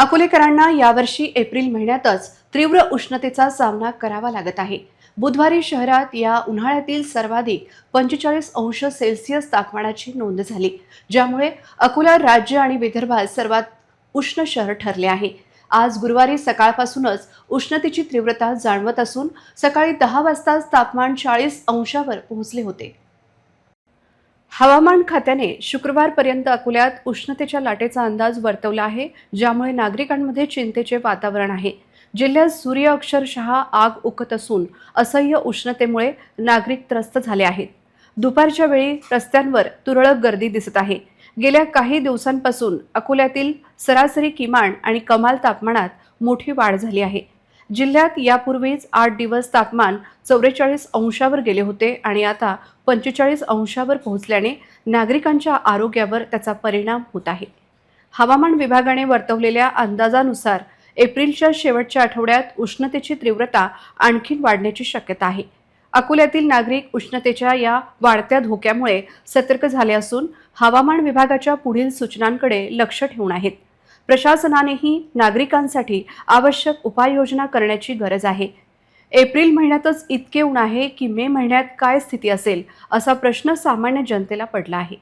अकोलेकरांना यावर्षी एप्रिल महिन्यातच तीव्र उष्णतेचा सामना करावा लागत आहे. बुधवारी शहरात या उन्हाळ्यातील सर्वाधिक पंचेचाळीस अंश सेल्सिअस तापमानाची नोंद झाली ज्यामुळे अकोला राज्य आणि विदर्भात सर्वात उष्ण शहर ठरले आहे. आज गुरुवारी सकाळपासूनच उष्णतेची तीव्रता जाणवत असून सकाळी दहा वाजताच तापमान चाळीस अंशावर पोहोचले होते. हवामान खात्याने शुक्रवारपर्यंत अकोल्यात उष्णतेच्या लाटेचा अंदाज वर्तवला आहे ज्यामुळे नागरिकांमध्ये चिंतेचे वातावरण आहे. जिल्ह्यात सूर्य अक्षरशः आग उकत असून असह्य उष्णतेमुळे नागरिक त्रस्त झाले आहेत. दुपारच्या वेळी रस्त्यांवर तुरळक गर्दी दिसत आहे. गेल्या काही दिवसांपासून अकोल्यातील सरासरी किमान आणि कमाल तापमानात मोठी वाढ झाली आहे. जिल्ह्यात यापूर्वीच आठ दिवस तापमान चौवेचाळीस अंशावर गेले होते आणि आता पंचेचाळीस अंशावर पोहोचल्याने नागरिकांच्या आरोग्यावर त्याचा परिणाम होत आहे. हवामान विभागाने वर्तवलेल्या अंदाजानुसार एप्रिलच्या शेवटच्या आठवड्यात उष्णतेची तीव्रता आणखीन वाढण्याची शक्यता आहे. अकोल्यातील नागरिक उष्णतेच्या या वाढत्या धोक्यामुळे सतर्क झाले असून हवामान विभागाच्या पुढील सूचनांकडे लक्ष ठेवून आहेत. प्रशासनानेही नागरिकांसाठी आवश्यक उपाययोजना करण्याची गरज आहे. एप्रिल महिन्यातच इतके ऊन आहे की मे महिन्यात काय स्थिती असेल असा प्रश्न सामान्य जनतेला पडला आहे.